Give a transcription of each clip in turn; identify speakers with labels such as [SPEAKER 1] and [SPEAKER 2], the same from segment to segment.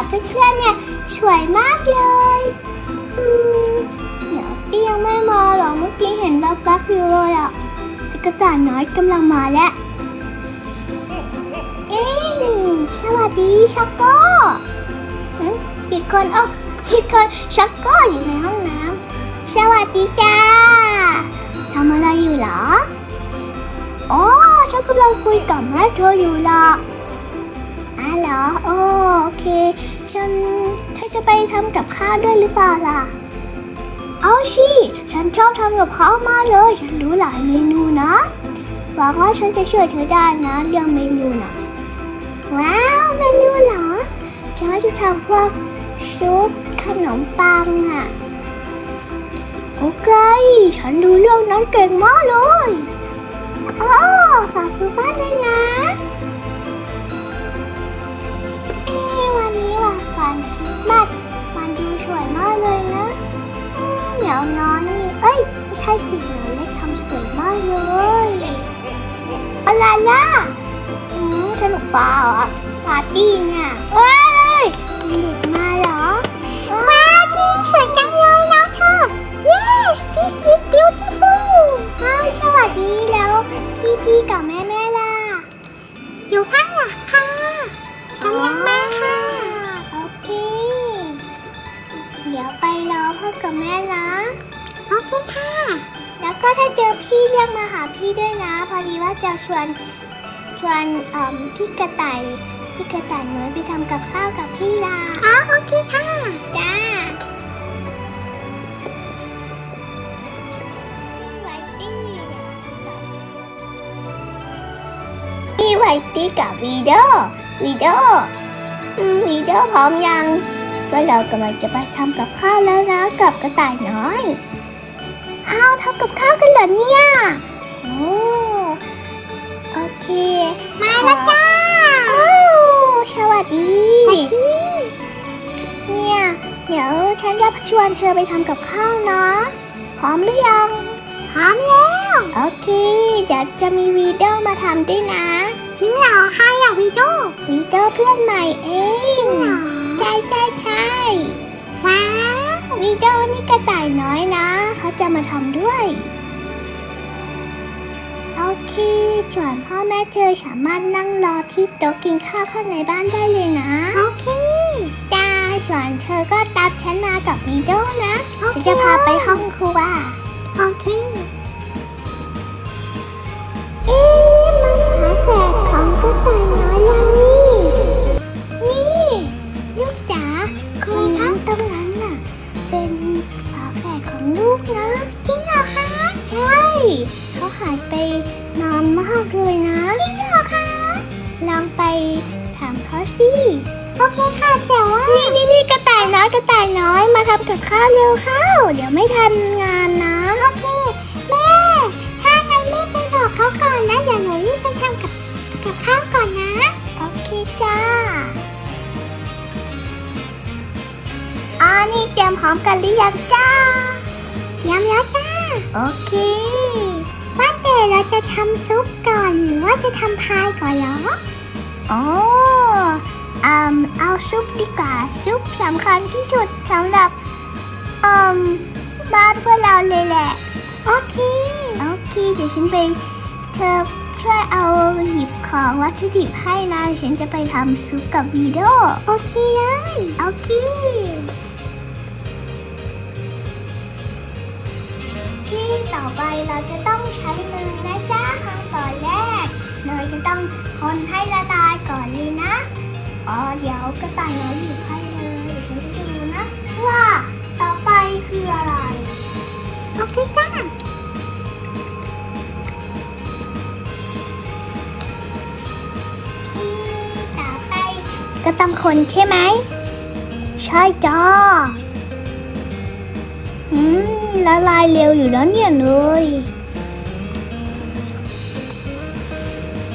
[SPEAKER 1] จากเพื่อนๆเนี่ยสวยมากเลยอืมเดี๋ยวพี่ยังไม่มาหรอเมื่อกี้เห็นแป๊บๆอยู่เลยอะจักรต่ายน้อยกำลังมาแล้วเอ้ยสวัสดีชักโก้ผิดคนเอ้ผิดคนชักโก้อยู่ในห้องน้ำสวัสดีจ้าทำอะไรอยู่หรออ๋อฉันกำลังคุยกับแม่เธออยู่ละ เหรอโอโอเคฉันเธอจะไปทำกับข้าวด้วยหรือเปล่าล่ะ เอาสิฉันชอบทำกับข้าวมากเลย ฉันรู้หลายเมนูนะหวังว่าฉันจะช่วยเธอได้นะเรื่องเมนูนะว้าวเมนูเหรอฉันว่าจะทำพวกซุปขนมปังอะโอเค ฉันรู้เรื่องนั้นเก่งมากเลย โอ้ขอบคุณมากเลยนะ อืมเดี๋ยวนอนนี่ เอ้ย ไม่ใช่สิเหนือเล็กทำสวยมากเลยอะไรล่ะอืมสนุกเปล่าอะปาร์ตี้เนี่ยเอ้ยมีเด็กมาเหรอว้าวที่นี่สวยจังเลยนะเธอ yes this is beautiful อ้าวสวัสดีแล้วพี่พี่กับแม่แม่ล่ะ อยู่ข้างหลังค่ะกำลังมาค่ะ โอเค เดี๋ยวไปรอพ่อกับแม่นะ โอเคค่ะ แล้วก็ถ้าเจอพี่เรียกมาหาพี่ด้วยนะ พอดีว่าจะชวนชวนเอ่อพี่กระต่ายพี่กระต่ายน้อยไปทำกับข้าวกับพี่ลาอ๋อโอเคค่ะ จ้าพี่ไวตี้กับวีโดวีโดอืมวีโดพร้อมยังว่าเรากำลังจะไปทำกับข้าวแล้วนะกับกระต่ายน้อย อ้าวทำกับข้าวกันเหรอเนี่ยโอ้โอเค มาแล้วจ้าอ้าวสวัสดีสวัสดีเนี่ยเดี๋ยวฉันจะชวนเธอไปทำกับข้าวนะพร้อมหรือยังพร้อมแล้วโอเคเดี๋ยวจะมีวีดีโอมาทำด้วยนะจริงเหรอใครอะวีดีโอวีดีโอเพื่อนใหม่เองจริงเหรอใช่ใช่ใช่ว้าววีดีโอนี่กระต่ายน้อยนะ เขาจะมาทำด้วย โอเคส่วนพ่อแม่เธอสามารถนั่งรอที่โต๊ะกินข้าวข้างในบ้านได้เลยนะ โอเคจ้าส่วนเธอก็ตามฉันมากับวีดีโอนะ ฉันจะพาไปห้องครัวโอเค แฝดของลูกนะ จริงเหรอคะ ใช่ เขาหายไปนานมากเลยนะ จริงเหรอคะ ลองไปถามเขาสิ โอเคค่ะแต่ว่า นี่นี่นี่กระต่ายน้อยกระต่ายน้อยมาทำกับข้าวเร็วเข้า เดี๋ยวไม่ทันงานนะ โอเค แม่ ถ้างั้นแม่ไปบอกเขาก่อนนะ เดี๋ยวหนูรีบไปทำกับกับข้าวก่อนนะ มพร้อมกันหรือยังจ้าเตรียมแล้วจ้า โอเค ว่าแต่เราจะทำซุปก่อนหรือว่าจะทำพายก่อนเหรออ๋ออืมเอาซุปดีกว่า ซุปสำคัญที่สุดสำหรับอืมบ้านพวกเราเลยแหละ โอเค โอเค เดี๋ยวฉันไปเธอช่วยเอาหยิบของวัตถุดิบให้นะเดี๋ยวฉันจะไปทำซุปกับวีโดโอเคเลย โอเค ที่ต่อไปเราจะต้องใช้เนยนะจ้าขั้นตอนแรกเนยจะต้องคนให้ละลายก่อนเลยนะอ๋อเดี๋ยวกระต่ายน้อยหยิบให้เลยเดี๋ยวฉันจะดูนะว่าต่อไปคืออะไรโอเคจ้าต่อไปก็ต้องคนใช่ไหม ใช่จ้าอืม ละลายเร็วอยู่แล้วเนี่ยเลย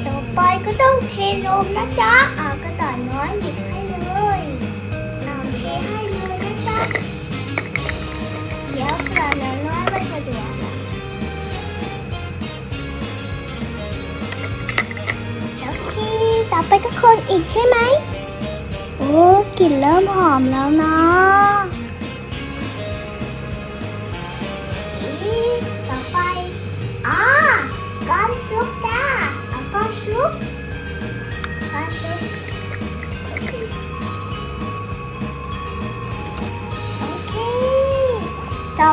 [SPEAKER 1] ต่อไปก็ต้องเทนมนะจ๊ะอาก็ต่อน้อยหยิบให้เลยเอาเทให้เลยนะจ๊ะเดี๋ยวเผื่อน้อยน้อยไม่สะดวกอะโอเคต่อไปก็คนอีกใช่ไหมโอ้กลิ่นเริ่มหอมแล้วเนาะ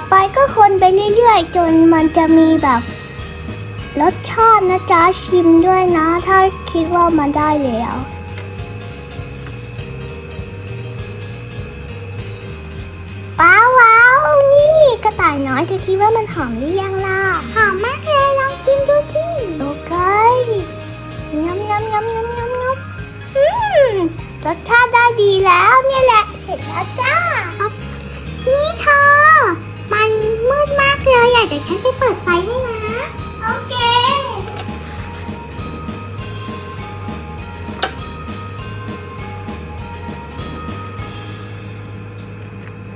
[SPEAKER 1] ไปก็คนไปเรื่อยๆ จนมันจะมีแบบรสชาตินะจ๊ะชิมด้วยนะ ถ้าคิดว่ามันได้แล้วว้าวว้าวนี่กระต่ายน้อยเธอคิดว่ามันหอมหรือยังล่ะหอมมากเลยลองชิมดูสิโอเคยำยำยำยำยำยำอืมรสชาติได้ดีแล้วเนี่ยแหละ เสร็จแล้วจ้า นี่เธอ เดี๋ยวฉันไปเปิดไฟให้นะ โอเค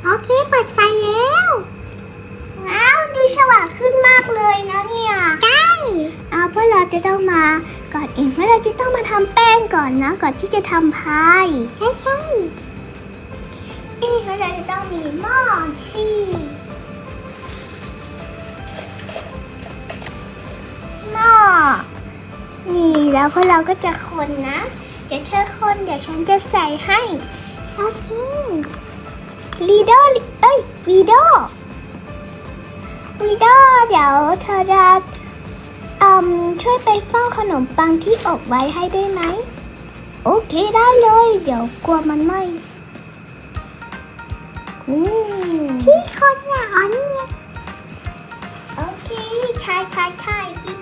[SPEAKER 1] โอเค เปิดไฟแล้ว ว้าว ดูสว่างขึ้นมากเลยนะเนี่ยใช่เอาเพราะเราจะต้องมา ก่อนอื่นเพราะเราจะต้องมาทำแป้งก่อนนะ ก่อนที่จะทำพาย ใช่ใช่เอ๊ะเพราะเราจะต้องมีหม้อสิ หม้อ นี่แล้วพวกเราก็จะคนนะเดี๋ยวเธอคนเดี๋ยวฉันจะใส่ให้โอเคลีโดเอ้ยวีโดวีโดเดี๋ยวเธอจะอืมช่วยไปเฝ้าขนมปังที่อบไว้ให้ได้ไหม โอเคได้เลย เดี๋ยวกลัวมันไหมอืมที่คนอะอ๋อนี่ไงโอเค ใช่ใช่ใช่ที่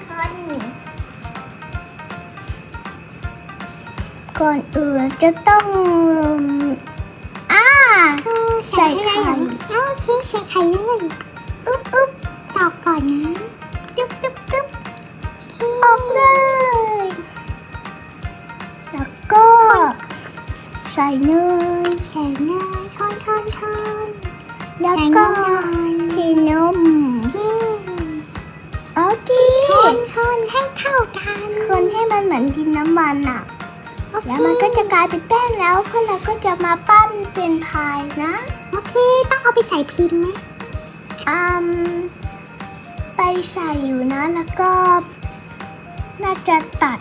[SPEAKER 1] ก่อนอื่นจะต้องอ่าใส่ไข่โอเคใส่ไข่เลยอึ๊บอึ๊บตอกก่อนนะตึ๊บตึ๊บตึ๊บออกเลย แล้วก็ใส่เนยใส่เนยคนคนคนแล้วก็เทนมโอเคคนคนให้เข้ากัน คนให้มันเหมือนกินน้ำมันอะ แล้วมันก็จะกลายเป็นแป้งแล้วพวกเราก็จะมาปั้นเป็นพายนะ โอเค ต้องเอาไปใส่พิมพ์ไหมอืมไปใส่อยู่นะแล้วก็ น่าจะตัด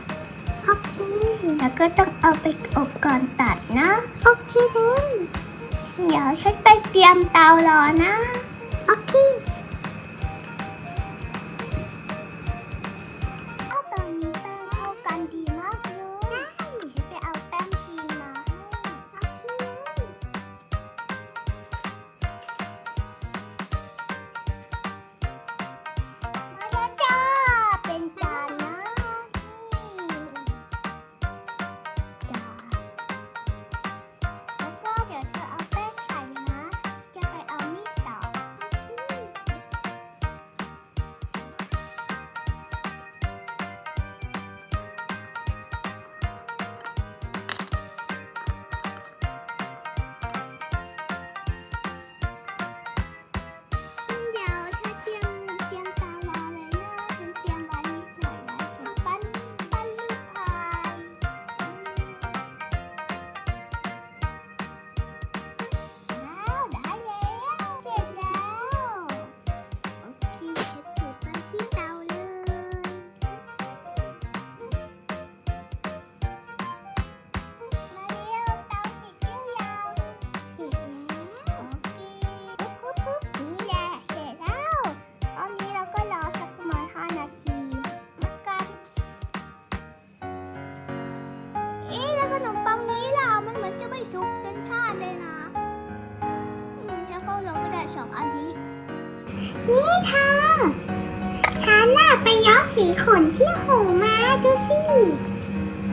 [SPEAKER 1] โอเค แล้วก็ต้องเอาไปอบก่อนตัดนะ โอเคเลย เดี๋ยวฉันไปเตรียมเตารอนะ โอเค นี่เธอฉันน่ะไปย้อมสีขนที่หูมาดูสิ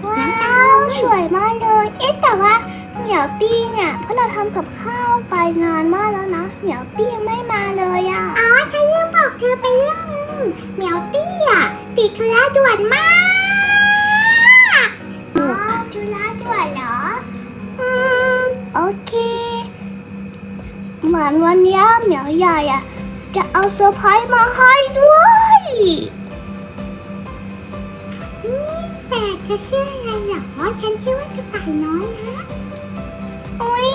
[SPEAKER 1] ว้าวสวยมากเลย เอ๊ะแต่ว่าเหมียวปี้เนี่ยพวกเราทำกับข้าวไปนานมากแล้วนะเหมียวปี้ยังไม่มาเลยอะอ๋อฉันลืมบอกเธอไปเรื่องนึงเหมียวตี้อะติดธุระด่วนมากอ๋อธุระด่วนเหรออืมโอเค เหมือนวันเนี้ยเหมียวใหญ่อะ จะเอาเซอร์ไพรส์มาให้ด้วยนี่แต่จะชื่ออะไรเหรอฉันชื่อว่ากระต่ายน้อยนะโอ้ย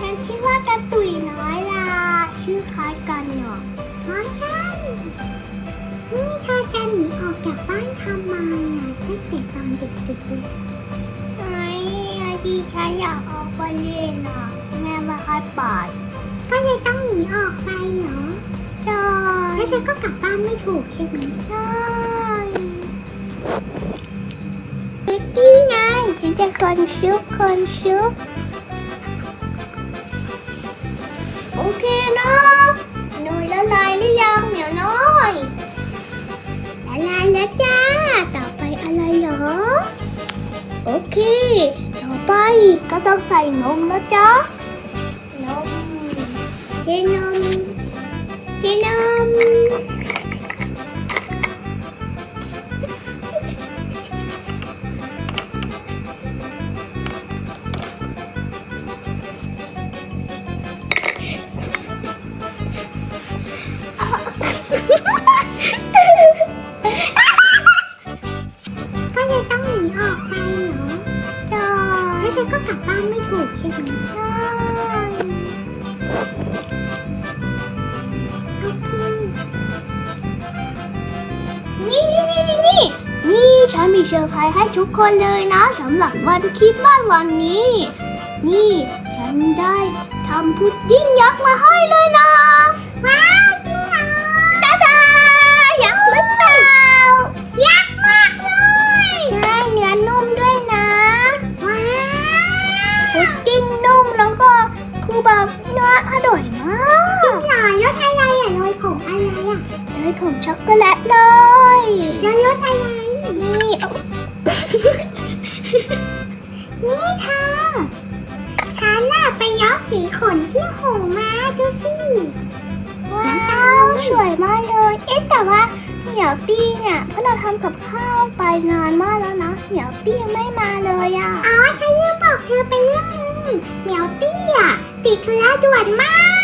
[SPEAKER 1] ฉันชื่อว่ากระตุยน้อยล่ะ ชื่อคล้ายกันเนาะอ๋อใช่นี่เธอจะหนีออกจากบ้านทำไมอะตั้งแต่ตอนเด็กๆเลยไอ้อดีฉันอยากออกไปเล่นอะแม่ไม่ให้ไปก็เลยต้องหนีออกไปเหรอ ใช่แล้วเธอก็กลับบ้านไม่ถูกใช่ไหมใช่เบ็กกี้ไงฉันจะคนชุบคนชุบโอเคนะหน่อยละลายหรือยังเหมียวน้อยละลายแล้วจ้า ต่อไปอะไรเหรอ โอเค ต่อไปก็ต้องใส่นมแล้วจ้านมเทนม เทน มีเซอร์ไพรส์ให้ทุกคนเลยนะสำหรับวันคริดมาสวันนี้ นี่ฉันได้ทำพุดดิ้งยักษ์มาให้เลย แต่ว่าเหมียวปี้เนี่ยเพราะเราทำกับข้าวไปนานมากแล้วนะเหมียวปี้ยังไม่มาเลยอะ อ๋อ ฉันลืมบอกเธอไปเรื่องนึงเหมียวปี้อะติดธุระด่วนมาก